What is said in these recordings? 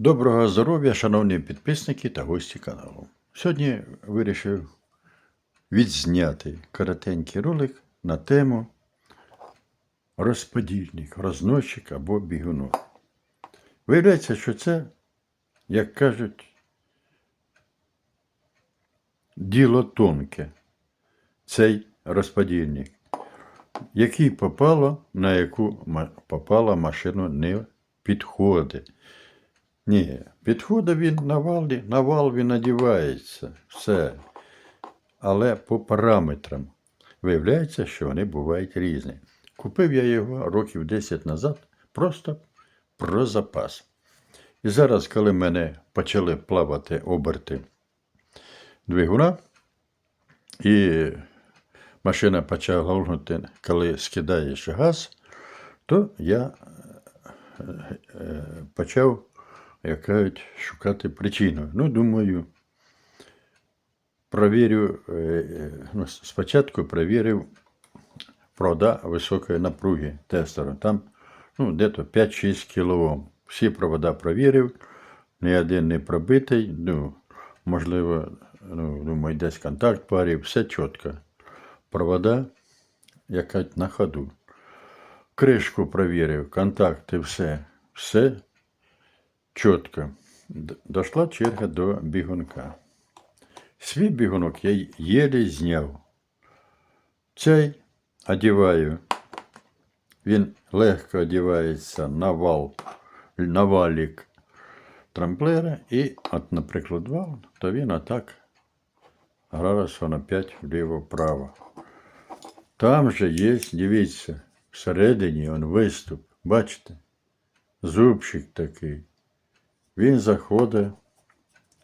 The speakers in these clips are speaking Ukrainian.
Доброго здоров'я, шановні підписники та гості каналу. Сьогодні вирішив відзняти коротенький ролик на тему розподільник, розносчик або бігунок. Виявляється, що це, як кажуть, діло тонке, цей розподільник, який попало, на яку попала машину не підходить. Ні, підходить він на валі, на вал він надівається, все. Але по параметрам. Виявляється, що вони бувають різні. Купив я його років 10 назад, просто про запас. І зараз, коли в мене почали плавати оберти двигуна, і машина почала глохнути, коли скидаєш газ, то я е, почав як шукати причину. Ну, думаю, провірю, е, е, ну, спочатку провірив провода високої напруги тестером. Там ну, десь 5-6 кОм. Всі провода провірив, ні один не пробитий. Ну, можливо, ну, думаю, десь контакт парів, все чітко. Провода, яка на ходу. Кришку провірив, контакти, все. Все чітко. Дошла черга до бігунка. Свій бігунок я єлі зняв. Цей одіваю. Він легко одівається на вал, на валік трамплера. І, от, наприклад, вал, то він отак градусів на 5 вліво-вправо. Там же є, дивіться, всередині он виступ. Бачите? Зубчик такий. Він заходить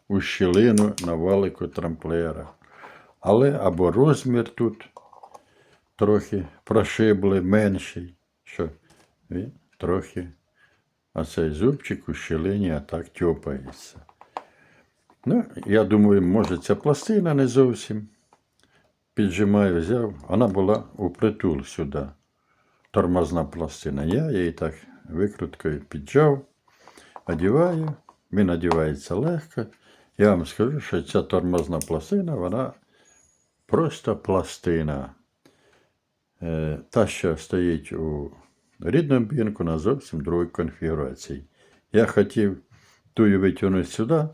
у щілину на валику трамплера. Але або розмір тут трохи прошибли менший, що він трохи, а цей зубчик у щілині а так тьопається. Ну, я думаю, може ця пластина не зовсім. Піджимаю, взяв. Вона була у притул сюди. Тормозна пластина. Я її так викруткою піджав одіваю, він одівається легко. Я вам скажу, що ця тормозна пластина, вона просто пластина. Е, Та, що стоїть у рідному бінку, на зовсім другій конфігурації. Я хотів тую витягнути сюди,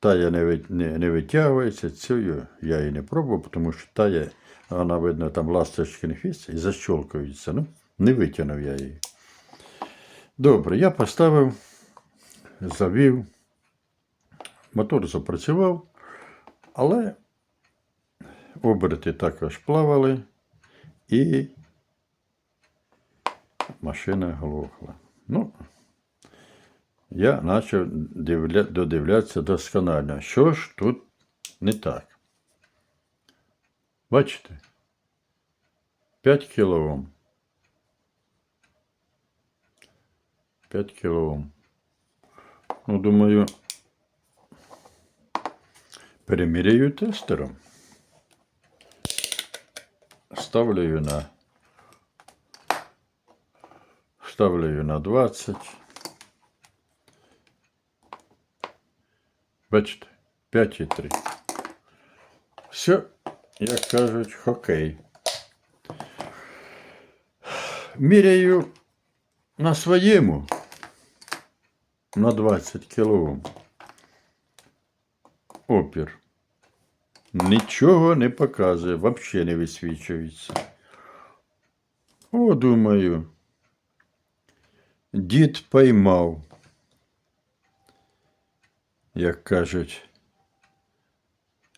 та я не, не, витягується, цю я і не пробував, тому що та я, вона, видно, там ласточки хвіст і защолкується. Ну, не витягнув я її. Добре, я поставив завів. Мотор запрацював, але оберти також плавали і машина глохла. Ну, я почав дивля... додивлятися досконально, що ж тут не так. Бачите? 5 кілоом. 5 кілоом. Ну, думаю, переміряю тестером. Ставлю на ставлю на 20. Бачите, 5,3. Все, як кажуть, хокей. Міряю на своєму На 20 кОм. Опір. Нічого не показує, взагалі не висвічується. О, думаю, дід поймав, як кажуть,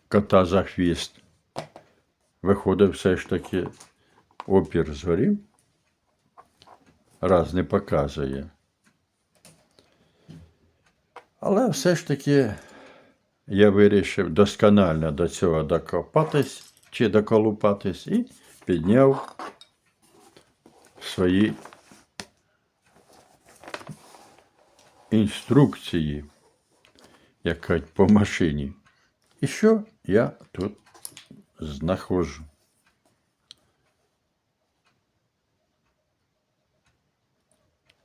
кота за хвіст. Виходить, все ж таки опір згорів. Раз не показує. Але все ж таки я вирішив досконально до цього докопатись чи доколупатись і підняв свої інструкції, як кажуть, по машині. І що я тут знаходжу?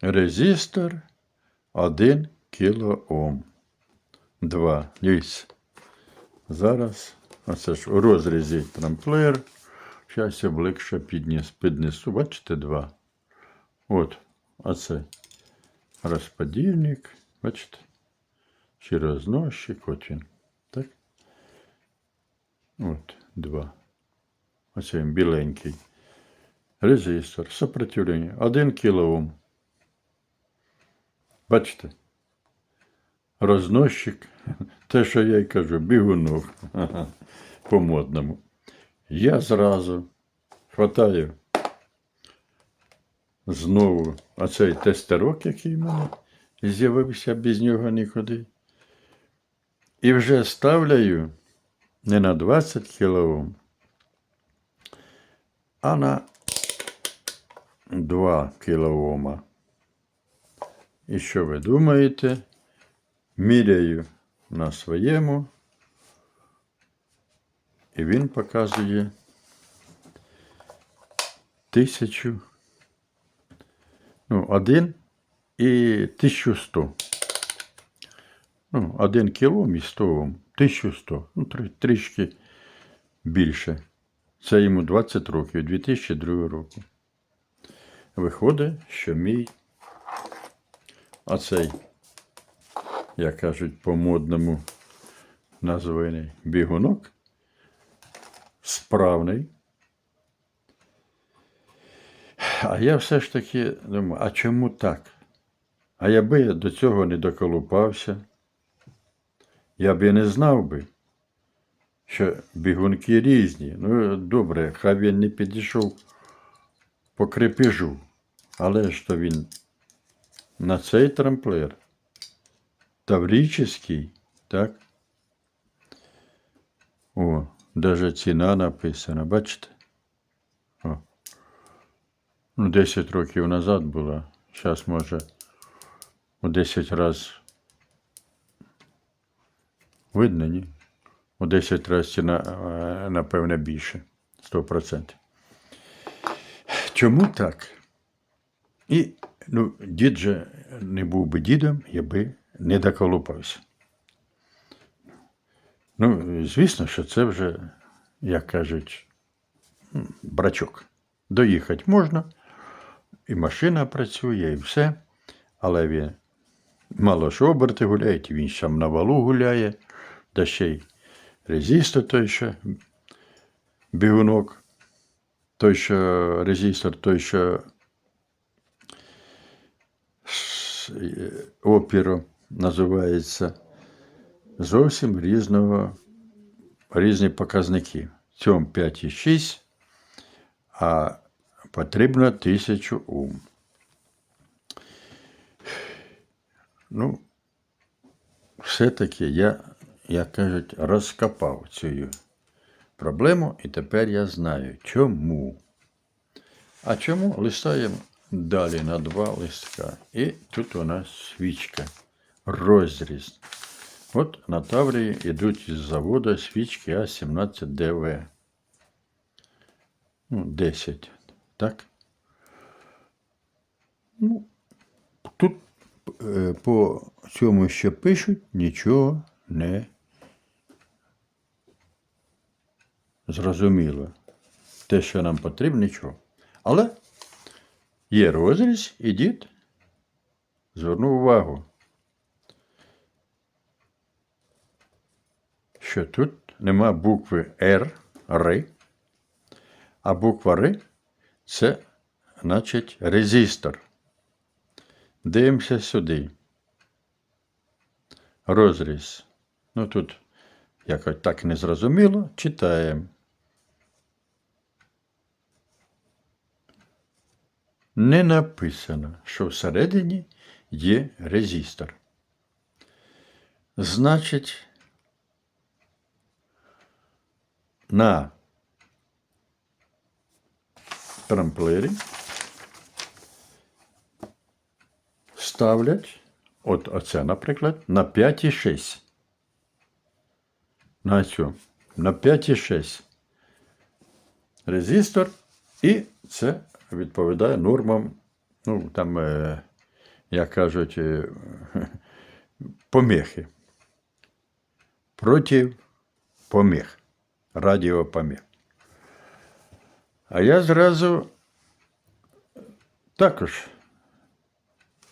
Резистор 1 кілоом. 2. Дивіться. Зараз, оце ж у розрізі трамплер. Зараз ближче підніс, піднесу. Бачите, 2. От, оце розподільник. Бачите? Чи розносчик, от він. Так? От, 2. Оце він біленький. Резистор, сопротивлення. 1 кОм. Бачите? Розносчик. Те, що я й кажу, бігунок. По-модному. Я зразу хватаю знову оцей тестерок, який в мене з'явився без нього нікуди. І вже ставляю не на 20 кОм, а на 2 кОм. І що ви думаєте? Міряю на своєму, і він показує тисячу, ну, один і 1100. Ну, один кілом і 100 Ом. 1100. Ну, трішки більше. Це йому 20 років, 2002 року. Виходить, що мій оцей, як кажуть, по-модному названий бігунок справний. А я все ж таки думаю, а чому так? А я би до цього не доколупався, я б і не знав би, що бігунки різні. Ну, добре, хай він не підійшов по крепежу, але ж то він на цей трамплер таврический, так? О, даже ціна написана, бачите? О. Ну, 10 років назад була. Зараз може у 10 разів видно, ні? У 10 разів ціна, е, напевне, більше. 100%. Чому так? І ну, дід же не був би дідом, я би не доколупався. Ну, звісно, що це вже, як кажуть, брачок. Доїхати можна, і машина працює, і все. Але він мало що оберти гуляє, він сам на валу гуляє, да ще й резистор той що бігунок, той, що резистор, той, що с- е, опіру називається зовсім різного, різні показники. Цьому 5,6, а потрібно 1000 Ом. Ну, все-таки я, як кажуть, розкопав цю проблему, і тепер я знаю, чому. А чому листаємо далі на два листка. І тут у нас свічка. Розріз. От на Таврії йдуть із заводу свічки А17ДВ. Ну, 10. Так? Ну, тут е, по цьому, що пишуть, нічого не зрозуміло. Те, що нам потрібно, нічого. Але є розріз, і дід звернув увагу, що тут нема букви Р, Р, а буква Р це значить резистор. Дивимося сюди. Розріз. Ну тут якось так незрозуміло. Читаємо. Не написано, що всередині є резистор. Значить, на трамплері ставлять, от оце, наприклад, на 5,6. На цю. На 5,6. Резистор, і це відповідає нормам, ну, там, е, як кажуть, е, помехи. Проти Радіопомех. А я зразу також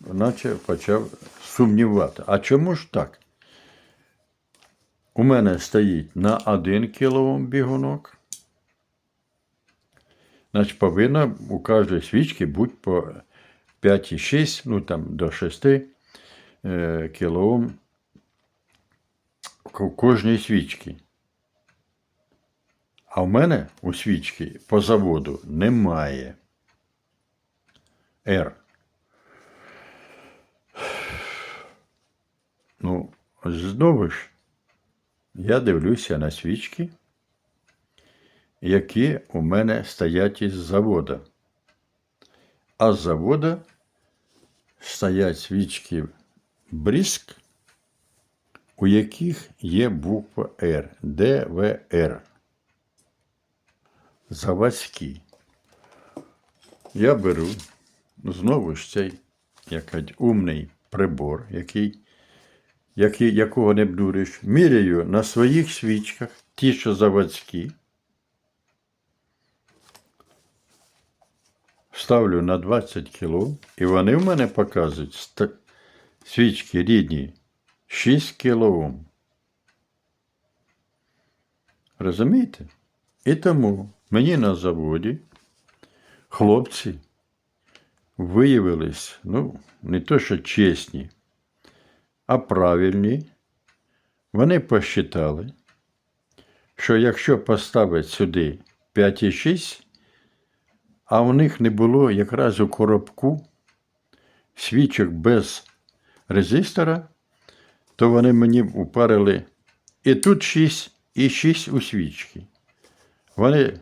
наче почав сумнівати. А чому ж так? У мене стоїть на 1 кОм бігунок. Значить, повинно у кожної свічки бути по 5,6, ну там до 6 е, кОм у кожній свічці. А в мене у свічки по заводу немає. R. Ну, знову ж, я дивлюся на свічки, які у мене стоять із завода. А з завода стоять свічки бріск, у яких є буква R, ДВР. Заводські. Я беру знову ж цей якийсь умний прибор, який, який, якого не бдуриш, міряю на своїх свічках, ті, що заводські, ставлю на 20 кг, і вони в мене показують свічки рідні 6 кг. Розумієте? І тому мені на заводі хлопці виявились, ну, не то, що чесні, а правильні. Вони посчитали, що якщо поставити сюди 5,6, а у них не було якраз у коробку свічок без резистора, то вони мені упарили і тут 6, і 6 у свічки. Вони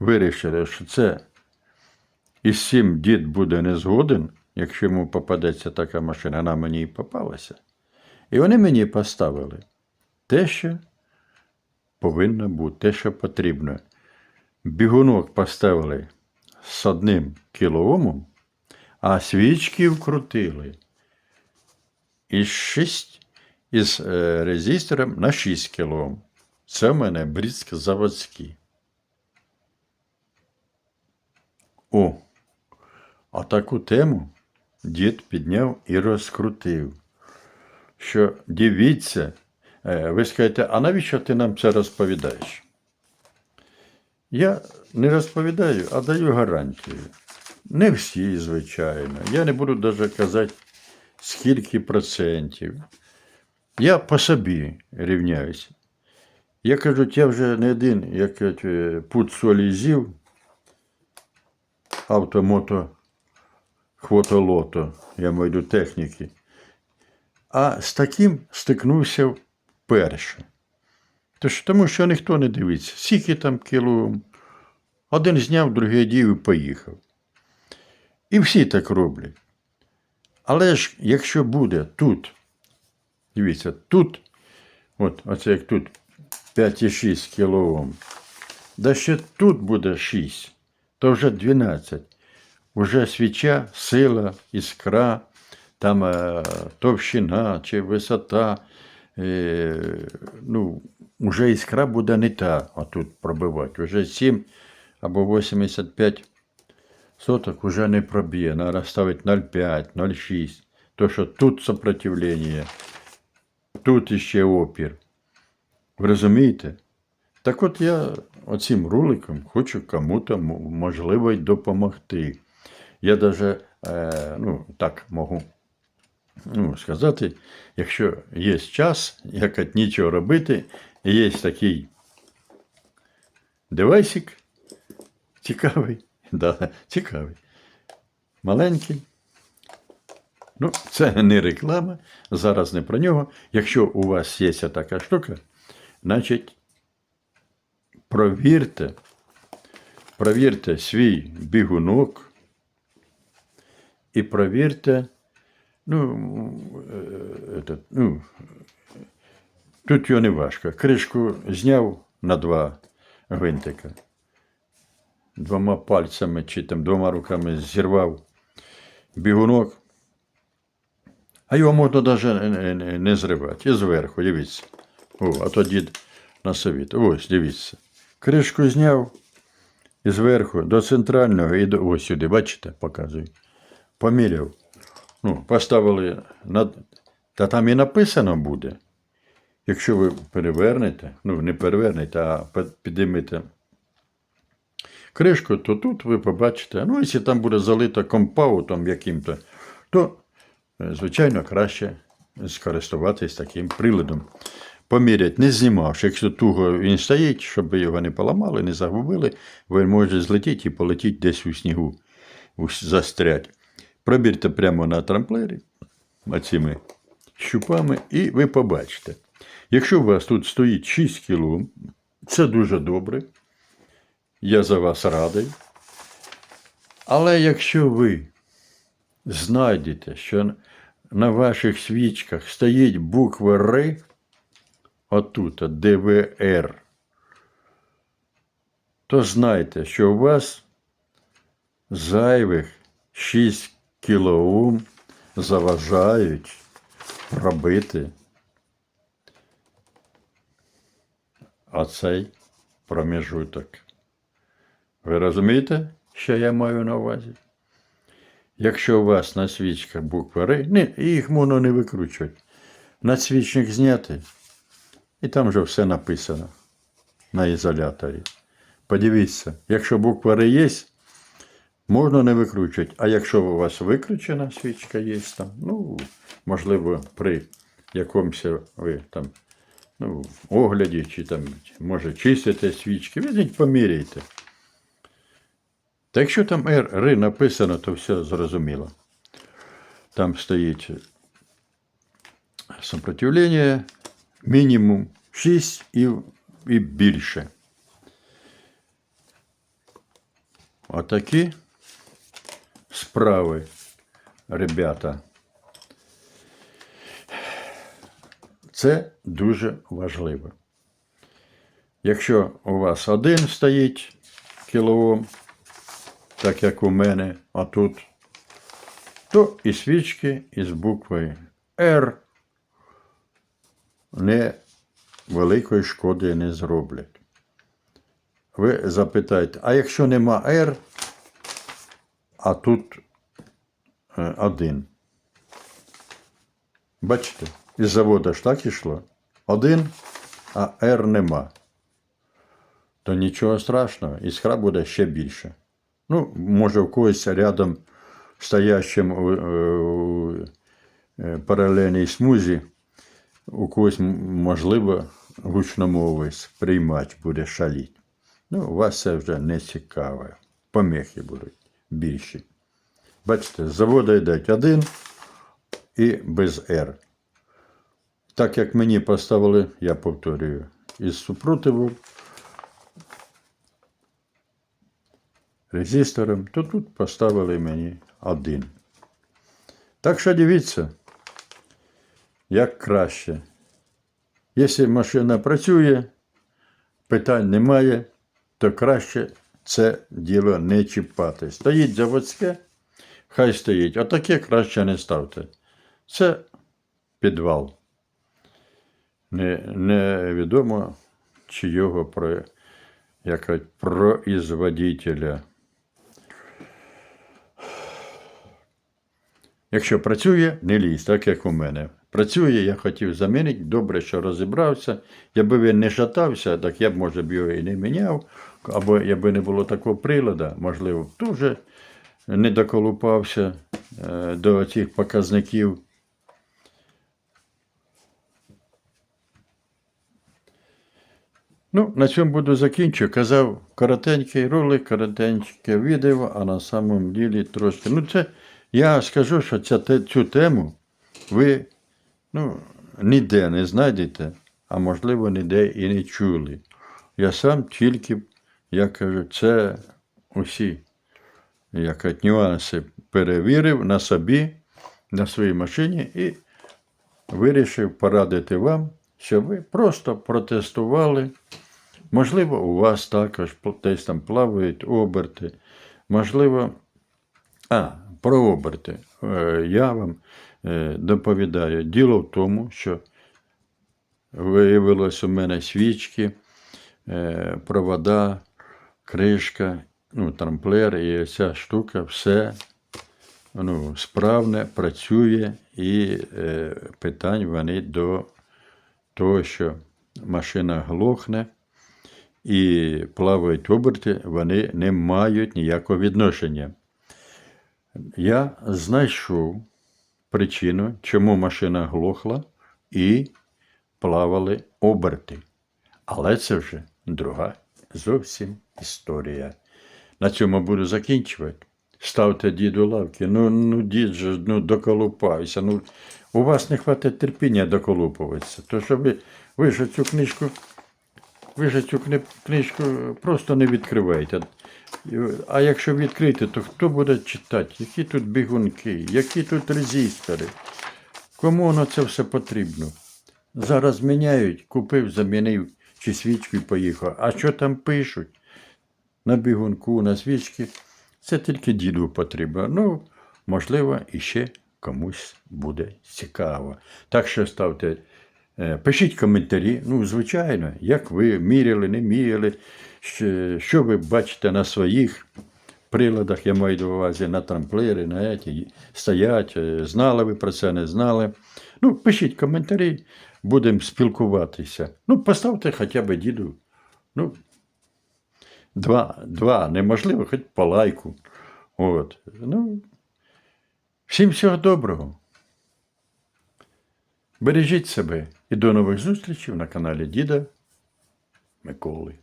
вирішили, що це із цим дід буде не згоден, якщо йому попадеться така машина, вона мені і попалася. І вони мені поставили те, що повинно бути, те, що потрібно. Бігунок поставили з одним кілоомом, а свічки вкрутили із 6 із е, резистором на 6 кілоом. Це в мене брізк заводський. О, а таку тему дід підняв і розкрутив. Що дивіться, е, ви скажете, а навіщо ти нам це розповідаєш? Я не розповідаю, а даю гарантію. Не всі, звичайно. Я не буду навіть казати, скільки процентів. Я по собі рівняюся. Я кажу, я вже не один, як кажуть, е, солі з'їв, автомото, хвотолото, я маю до техніки. А з таким стикнувся вперше. Тому що ніхто не дивиться, скільки там кіло. Один зняв, другий одів і поїхав. І всі так роблять. Але ж, якщо буде тут, дивіться, тут, от, оце як тут 5,6 кілоом, да ще тут буде 6, то вже 12. Уже свіча, сила, іскра, там е, товщина чи висота, е, ну, вже іскра буде не та, а тут пробивати. Вже 7 або 85 соток вже не проб'є. Треба ставити 0,5, 0,6. То, що тут сопротивлення, тут іще опір. Ви розумієте? Так от я оцим роликом хочу кому-то, можливо, допомогти. Я навіть, е, ну, так можу ну, сказати, якщо є час, як от нічого робити, є такий девайсик, цікавий, да, цікавий, маленький. Ну, це не реклама, зараз не про нього. Якщо у вас є така штука, значить, провірте, провірте свій бігунок і провірте, ну, е, этот, ну, тут його не важко. Кришку зняв на два гвинтика. Двома пальцями чи там двома руками зірвав бігунок, А його можна навіть не зривати. І зверху, дивіться. О, а то дід на совіт. Ось, дивіться. Кришку зняв і зверху до центрального і до ось сюди, бачите, показую. Поміряв. Ну, поставили на. Та там і написано буде. Якщо ви перевернете, ну не перевернете, а підіймете кришку, то тут ви побачите, ну, якщо там буде залито компаутом яким-то, то, е, звичайно, краще скористуватись таким приладом. Помірять, не знімавши, якщо туго він стоїть, щоб його не поламали, не загубили, він може злетіти і полетіти десь у снігу, застрять. Пробірте прямо на трамплері оціми щупами, і ви побачите. Якщо у вас тут стоїть 6 кіло, це дуже добре. Я за вас радий. Але якщо ви знайдете, що на ваших свічках стоїть буква Р, отут, от ДВР, то знайте, що у вас зайвих 6 кілоом заважають робити оцей проміжуток. Ви розумієте, що я маю на увазі? Якщо у вас на свічках буква Р, їх можна не викручувати. На свічник зняти, і там вже все написано на ізоляторі. Подивіться, якщо буква Р є, можна не викручувати. А якщо у вас викручена свічка є там, ну, можливо, при якомусь ви там ну, огляді, чи там, може, чистите свічки, візьміть, поміряйте. Та якщо там Р, Р написано, то все зрозуміло. Там стоїть сопротивлення мінімум 6 і, і більше. Отакі справи, ребята. Це дуже важливо. Якщо у вас один стоїть кілоом, так як у мене, а тут, то і свічки із буквою R не великої шкоди не зроблять. Ви запитаєте, а якщо нема R, а тут е, один. Бачите, із заводу ж так ішло. Один, а R нема. То нічого страшного, іскра буде ще більше. Ну, може, в когось рядом стоящим у, у, е, паралельній смузі, у когось, можливо, гучномовий приймач буде шаліть. Ну, вас це вже не цікаво. Помехи будуть більші. Бачите, з заводу йдуть один і без R. Так як мені поставили, я повторюю, із супротиву резистором, то тут поставили мені один. Так що дивіться, як краще. Якщо машина працює, питань немає, то краще це діло не чіпати. Стоїть заводське, хай стоїть. А таке краще не ставте. Це підвал. Не, невідомо чийого про, производителя. Якщо працює, не лізь, так як у мене. Працює, я хотів замінити, добре, що розібрався. Якби він не шатався, так я б, може б його і не міняв. Або якби не було такого прилада, можливо, б теж не доколупався е, до цих показників. Ну, на цьому буду закінчую. Казав коротенький ролик, коротеньке відео, а на самом ділі трошки. Ну, це я скажу, що ця, цю тему ви ну, ніде не знайдете, а можливо, ніде і не чули. Я сам тільки, я кажу, це усі як нюанси перевірив на собі, на своїй машині і вирішив порадити вам, щоб ви просто протестували. Можливо, у вас також десь там плавають оберти. Можливо, а, про оберти. Е, Я вам доповідаю. Діло в тому, що виявилось у мене свічки, е, провода, кришка, ну, трамплер і ця штука, все ну, справне, працює і е, питань вони до того, що машина глохне і плавають оберти, вони не мають ніякого відношення. Я знайшов причину, чому машина глохла і плавали оберти. Але це вже друга зовсім історія. На цьому буду закінчувати. Ставте діду лавки. Ну, ну дід же ну, доколупався. Ну, у вас не хватить терпіння доколупуватися. То що ви ж цю книжку, ви ж цю книжку просто не відкриваєте. А якщо відкрити, то хто буде читати? Які тут бігунки, які тут резистори? Кому воно це все потрібно? Зараз міняють, купив, замінив чи свічку і поїхав. А що там пишуть? На бігунку, на свічки. Це тільки діду потрібно. Ну, можливо, іще комусь буде цікаво. Так що ставте, пишіть коментарі. Ну, звичайно, як ви міряли, не міряли, що, що ви бачите на своїх приладах, я маю на увазі на трамплери, на еті, стоять, е, знали ви про це, не знали. Ну, пишіть коментарі, будемо спілкуватися. Ну, поставте хоча б діду. Ну, два, два неможливо, хоч по лайку. От. Ну, всім всього доброго. Бережіть себе і до нових зустрічей на каналі Діда Миколи.